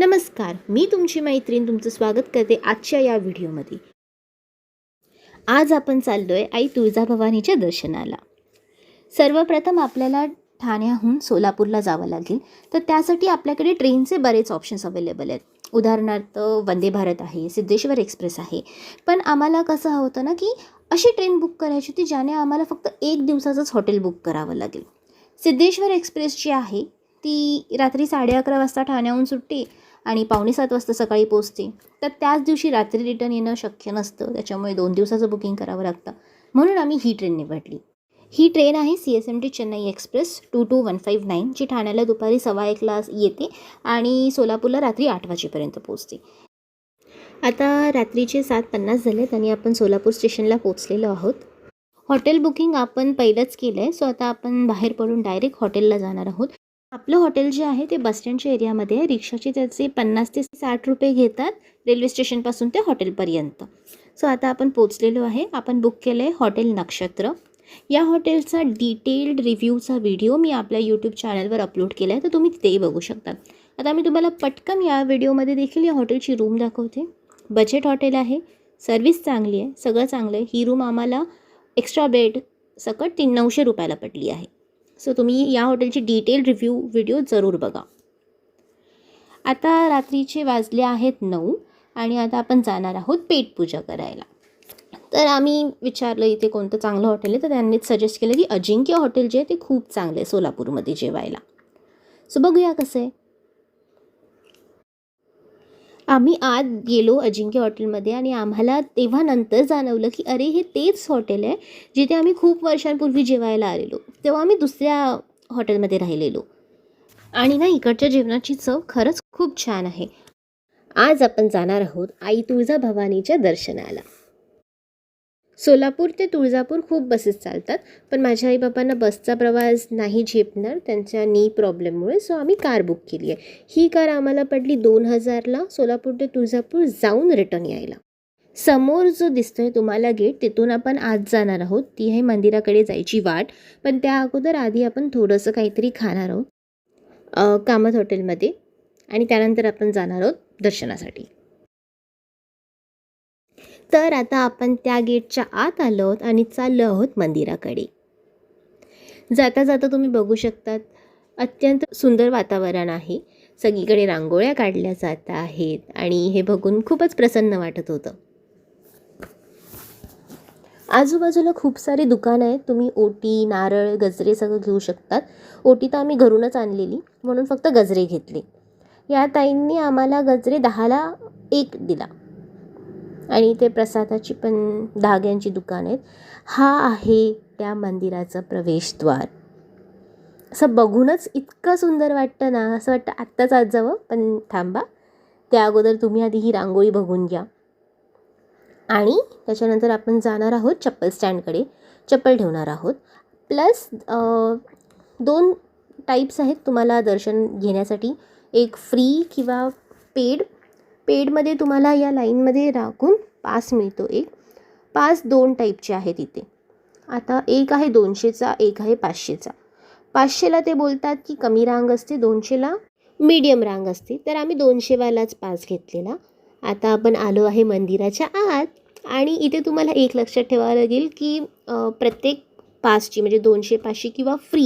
नमस्कार मी तुमची मैत्रीण तुमचं स्वागत करते आजच्या या व्हिडिओमध्ये. आज आपण चाललो आहे आई तुळजाभवानीच्या दर्शनाला. सर्वप्रथम आपल्याला ठाण्याहून सोलापूरला जावं लागेल. तर त्यासाठी आपल्याकडे ट्रेनचे बरेच ऑप्शन्स अवेलेबल आहेत. उदाहरणार्थ वंदे भारत आहे सिद्धेश्वर एक्सप्रेस आहे. पण आम्हाला कसं होतं ना की अशी ट्रेन बुक करायची होती ज्याने आम्हाला फक्त एक दिवसाचंच हॉटेल बुक करावं लागेल. सिद्धेश्वर एक्सप्रेस जी आहे ती रात्री साडे अकरा वाजता ठाण्याहून सुटते. आणि पावणे सात वाजता सकाळी पोचते तर त्याच दिवशी रात्री रिटर्न येणं शक्य नसतं. त्याच्यामुळे दोन दिवसाचं बुकिंग करावं लागतं. म्हणून आम्ही ही ट्रेन निवडली. ही ट्रेन आहे C S M T Chennai express two two one five nine जी ठाण्याला दुपारी सव्वा एकला येते आणि सोलापूरला रात्री आठ वाजेपर्यंत पोचते आता रात्रीचे सात पन्नास झालेत आणि आपण सोलापूर स्टेशनला पोचलेलो आहोत. हॉटेल बुकिंग आपण पहिलंच केलं आहे सो आता आपण बाहेर पडून डायरेक्ट हॉटेलला जाणार आहोत. आपलं हॉटेल जे आहे ते बसस्टँडच्या एरियामध्ये आहे. रिक्षाचे त्याचे पन्नास ते साठ रुपये घेतात रेल्वे स्टेशनपासून ते हॉटेलपर्यंत. सो आता आपण पोचलेलो आहे. आपण बुक केलं आहे हॉटेल नक्षत्र. या हॉटेलचा डिटेल्ड रिव्ह्यूचा व्हिडिओ मी आपल्या यूट्यूब चॅनलवर अपलोड केला आहे तर तुम्ही तिथेही बघू शकता. आता मी तुम्हाला पटकन या व्हिडिओमध्ये देखील या हॉटेलची रूम दाखवते. बजेट हॉटेल आहे. सर्विस चांगली आहे. सगळं चांगलं आहे. ही रूम आम्हाला एक्स्ट्रा बेड सकट तीन नऊशे रुपयाला पडली आहे. सो तुम्ही या हॉटेलची डिटेल रिव्ह्यू व्हिडिओ जरूर बघा. आता रात्रीचे वाजले आहेत नऊ आणि आता आपण जाणार आहोत पेटपूजा करायला. तर आम्ही विचारलं इथे कोणतं चांगलं हॉटेल आहे तर त्यांनीच सजेस्ट केलं की अजिंक्य हॉटेल जे आहे ते खूप चांगलं आहे सोलापूरमध्ये जेवायला. सो बघूया कसं आहे. आम्ही आत गेलो अजिंक्य हॉटेलमध्ये आणि आम्हाला तेव्हा नंतर जाणवलं की अरे हे तेच हॉटेल आहे जिथे आम्ही खूप वर्षांपूर्वी जेवायला आलेलो. तेव्हा आम्ही दुसऱ्या हॉटेलमध्ये राहिलेलो. आणि ना इकडच्या जेवणाची चव खरंच खूप छान आहे. आज आपण जाणार आहोत आई तुळजा भवानीच्या दर्शनाला. सोलापूर ते तुळजापूर खूप बसेस चालतात पण माझ्या आई बाबांना बसचा प्रवास नाही झेपणार त्यांच्या नी प्रॉब्लेममुळे सो आम्ही कार बुक केली आहे. ही कार आम्हाला पडली दोन हजारला सोलापूर ते तुळजापूर जाऊन रिटर्न यायला. समोर जो दिसतोय तुम्हाला गेट तिथून आपण आज जाणार आहोत. ती आहे मंदिराकडे जायची वाट पण त्या अगोदर आधी आपण थोडंसं काहीतरी खाणार आहोत कामत हॉटेलमध्ये आणि त्यानंतर आपण जाणार आहोत दर्शनासाठी. तर आता आपण त्या गेटच्या आत आलो आहोत आणि चाललो आहोत मंदिराकडे. जाता जाता तुम्ही बघू शकतात अत्यंत सुंदर वातावरण आहे. सगळीकडे रांगोळ्या काढल्या जात आहेत आणि हे बघून खूपच प्रसन्न वाटत होतं. आजूबाजूला खूप सारी दुकानं आहेत. तुम्ही ओटी नारळ गजरे सगळं घेऊ शकतात. ओटी तर आम्ही घरूनच आणलेली म्हणून फक्त गजरे घेतले. या ताईंनी आम्हाला गजरे दहाला एक दिला. आणि ते प्रसादाची पण धाग्यांची दुकान आहेत. हा आहे त्या मंदिराचं प्रवेशद्वार. असं बघूनच इतकं सुंदर वाटतं ना असं वाटतं आत्ताच आज जावं पण थांबा. त्या अगोदर तुम्ही आधी ही रांगोळी बघून घ्या. आणि त्याच्यानंतर आपण जाणार आहोत चप्पल स्टँडकडे. चप्पल ठेवणार आहोत. प्लस दोन टाईप्स आहेत तुम्हाला दर्शन घेण्यासाठी. एक फ्री किंवा पेड पेडमध्ये तुम्हाला या लाईनमध्ये राखून पास मिळतो एक. पास दोन टाईपचे आहेत इथे आता एक आहे दोनशेचा एक आहे पाचशेचा. पाचशेला ते बोलतात की कमी रांग असते दोनशेला मीडियम रांग असते. तर आम्ही दोनशेवालाच पास घेतलेला. आता आपण आलो आहे मंदिराच्या आत आणि इथे तुम्हाला एक लक्षात ठेवावं लागेल की प्रत्येक पासची म्हणजे दोनशे पाचशे किंवा फ्री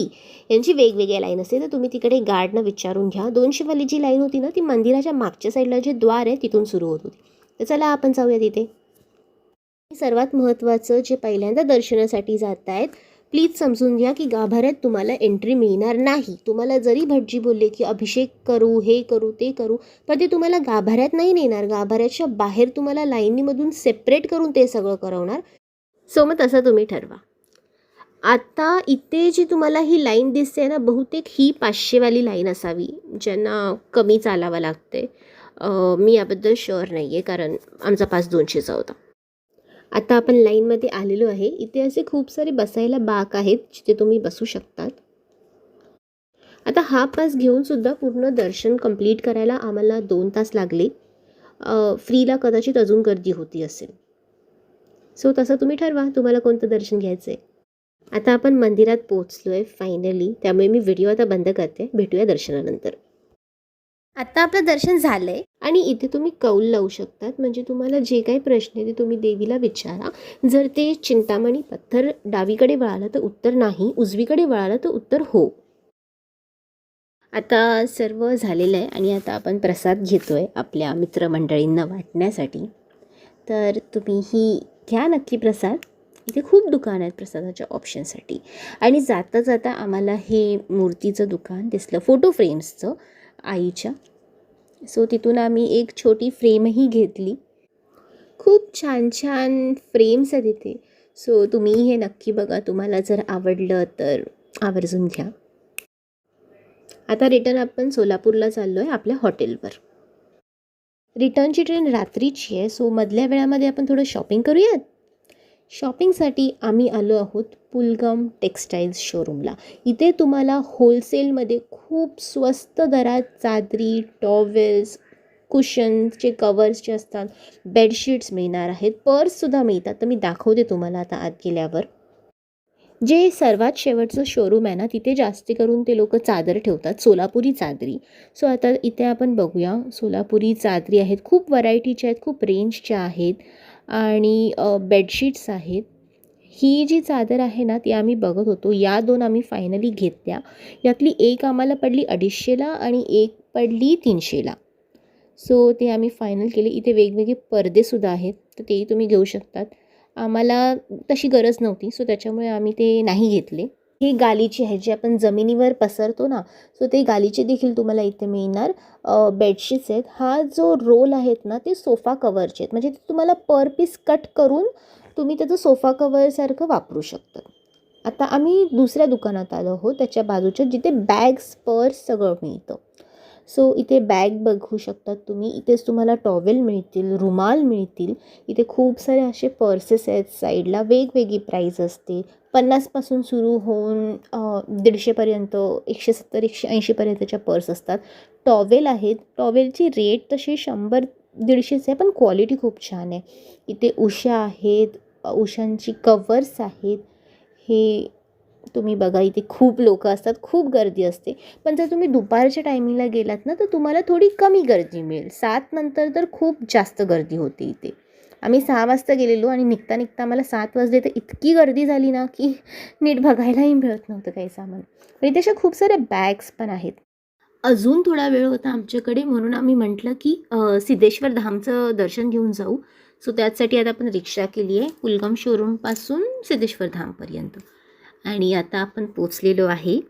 यांची वेगवेगळ्या लाईन असते. तर तुम्ही तिकडे गार्डनं विचारून घ्या. दोनशेवाली जी लाईन होती ना ती मंदिराच्या मागच्या साईडला जे द्वार आहे तिथून सुरू होत होती. तर चला आपण जाऊया तिथे. सर्वात महत्त्वाचं जे पहिल्यांदा दर्शनासाठी जात आहेत प्लीज समजून घ्या की गाभाऱ्यात तुम्हाला एंट्री मिळणार नाही. तुम्हाला जरी भटजी बोलले की अभिषेक करू हे करू ते करू पण ते तुम्हाला गाभाऱ्यात नाही नेणार. गाभाऱ्याच्या बाहेर तुम्हाला लाईनीमधून सेपरेट करून ते सगळं करवणार. सो मग तसं तुम्ही ठरवा. आता इथे जी तुम्हाला ही लाईन दिसते ना बहुतेक ही पाचशेवाली लाईन असावी ज्यांना कमी चालावं लागते मी याबद्दल शुअर नाही आहे कारण आमचा पास दोनशेचा होता. आता आपण लाईनमध्ये आलेलो आहे. इथे असे खूप सारे बसायला बाक आहेत जिथे तुम्ही बसू शकतात. आता हा पास घेऊनसुद्धा पूर्ण दर्शन कंप्लीट करायला आम्हाला दोन तास लागले. फ्रीला कदाचित अजून गर्दी होती असेल. सो तसं तुम्ही ठरवा तुम्हाला कोणतं दर्शन घ्यायचं आहे आता आपण मंदिरात पोहोचलो आहे फायनली त्यामुळे मी व्हिडिओ आता बंद करते. भेटूया दर्शनानंतर. आता आपलं दर्शन झालंय. आणि इथे तुम्ही कौल लावू शकतात. म्हणजे तुम्हाला जे काही प्रश्न आहे ते तुम्ही देवीला विचारा. जर ते चिंतामणी पत्थर डावीकडे वळालं तर उत्तर नाही उजवीकडे वळालं तर उत्तर हो. आता सर्व झालेलं आहे आणि आता आपण प्रसाद घेतोय आपल्या मित्रमंडळींना वाटण्यासाठी. तर तुम्ही ही घ्या नक्की प्रसाद. इथे खूप दुकान आहेत प्रसादाच्या ऑप्शनसाठी आणि जाता जाता आम्हाला हे मूर्तीचं दुकान दिसलं फोटो फ्रेम्सचं आईच्या. सो तिथून आम्ही एक छोटी फ्रेमही घेतली. खूप छान छान फ्रेम्स आहेत इथे. सो तुम्ही हे नक्की बघा तुम्हाला जर आवडलं तर आवर्जून घ्या. आता रिटर्न आपण सोलापूरला चाललो आहे आपल्या हॉटेलवर रिटर्नची ट्रेन रात्रीची आहे सो मधल्या वेळामध्ये आपण थोडं शॉपिंग करूयात? शॉपिंगसाठी आम्ही आलो आहोत पुलगम टेक्स्टाईल्स शोरूमला. इथे तुम्हाला होलसेलमध्ये खूप स्वस्त दरात चादरी टॉवेल्स कुशनचे कवर्स जे असतात बेडशीट्स मिळणार आहेत. पर्ससुद्धा मिळतात. तर मी दाखवते तुम्हाला आता आत गेल्यावर. जे सर्वात शेवटचं शोरूम आहे ना तिथे जास्त करून ते लोक चादर ठेवतात. सोलापुरी चादरी. सो आता इथे आपण बघूया. सोलापुरी चादरी आहेत. खूप व्हरायटीच्या आहेत. खूप रेंजच्या आहेत. आणि बेडशीट्स आहेत. ही जी चादर आहे ना ती आम्ही बघत होतो. या दोन आम्ही फायनली घेतल्या. यातली एक आम्हाला पडली अडीचशेला आणि एक पडली तीनशेला. सो ते आम्ही फायनल केले. इथे वेगवेगळे पडदेसुद्धा आहेत. तर तेही तुम्ही घेऊ शकतात. आम्हाला तशी गरज नव्हती. सो त्याच्यामुळे आम्ही ते नाही घेतले. ही गालीची आहे जी आपण जमिनीवर पसरतो ना सो ते गालीचे देखील तुम्हाला इथे मिळणार. बेडशीट्स आहेत. हा जो रोल आहेत ना ते सोफा कवरचे आहेत. म्हणजे ते तुम्हाला पर पीस कट करून तुम्ही त्याचं सोफा कवरसारखं वापरू शकता. आता आम्ही दुसऱ्या दुकानात आलो आहोत त्याच्या बाजूच्या जिथे बॅग्स पर्स सगळं मिळतं. सो इथे बॅग बघू शकतात तुम्ही. इथेच तुम्हाला टॉवेल मिळतील रुमाल मिळतील. इथे खूप सारे असे पर्सेस आहेत साईडला वेगवेगळी प्राईज असते. पन्नासपासून सुरू होऊन दीडशेपर्यंत एकशे सत्तर एकशे ऐंशीपर्यंतच्या पर्स असतात. टॉवेल आहेत. टॉवेलची रेट तशी शंभर दीडशेच आहे पण क्वालिटी खूप छान आहे. इथे उषा आहेत. उशांची कवर्स आहेत. हे तुम्ही बघा इथे खूप लोक असतात खूप गर्दी असते. पण जर तुम्ही दुपारच्या टायमिंगला गेलात ना तर तुम्हाला थोडी कमी गर्दी मिळेल. सात नंतर तर खूप जास्त गर्दी होते इथे. आम्ही सहा वाजता गेलेलो आणि निघता निघता आम्हाला सात वाजले तर इतकी गर्दी झाली ना की नीट बघायलाही मिळत नव्हतं काही सामान. पण इथे अशा खूप साऱ्या बॅग्स पण आहेत. अजून थोडा वेळ होता आमच्याकडे म्हणून आम्ही म्हटलं की सिद्धेश्वर धामचं दर्शन घेऊन जाऊ. सो त्याचसाठी आता आपण रिक्षा केली आहे पुलगाम शोरूमपासून सिद्धेश्वर धामपर्यंत आणि आता आपण पोचलेलो आहे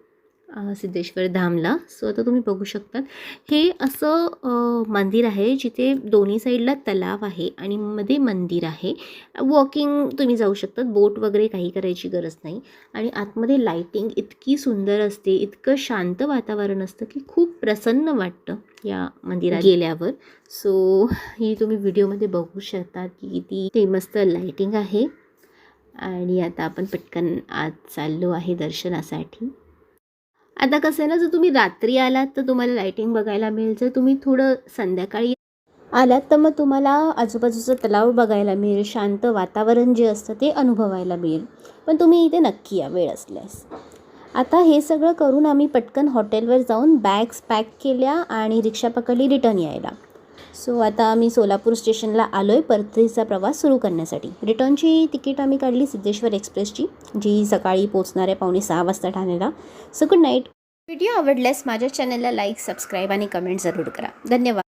सिद्धेश्वर धामला. सो आता तुम्ही बघू शकतात हे असं मंदिर आहे जिथे दोन्ही साईडला तलाव आहे आणि मध्ये मंदिर आहे. वॉकिंग तुम्ही जाऊ शकतात बोट वगैरे काही करायची गरज नाही. आणि आतमध्ये लाईटिंग इतकी सुंदर असते इतकं शांत वातावरण असतं की खूप प्रसन्न वाटतं या मंदिरात गेल्यावर. सो ही तुम्ही व्हिडिओमध्ये बघू शकता की किती ते मस्त लाईटिंग आहे. आणि आता आपण पटकन आज चाललो आहे दर्शनासाठी. आता कसं आहे ना जर तुम्ही रात्री आलात तर तुम्हाला लाईटिंग बघायला मिळेल. जर तुम्ही थोडं संध्याकाळी आलात तर मग तुम्हाला आजूबाजूचा तलाव बघायला मिळेल. शांत वातावरण जे असतं ते अनुभवायला मिळेल. पण तुम्ही इथे नक्की या वेळ असल्यास. आता हे सगळं करून आम्ही पटकन हॉटेलवर जाऊन बॅग्स पॅक केल्या आणि रिक्षा पकडली रिटर्न यायला. सो आता आम्ही सोलापूर स्टेशनला आलो आहे परतीचा प्रवास सुरू करण्यासाठी. रिटर्नची तिकीट आम्ही काढली सिद्धेश्वर एक्सप्रेसची जी सकाळी पोचणार आहे पावणे सहा वाजता ठाण्याला. सो गुड नाईट व्हिडिओ आवडल्यास माझ्या चॅनलला लाईक सबस्क्राईब आणि कमेंट जरूर करा. धन्यवाद.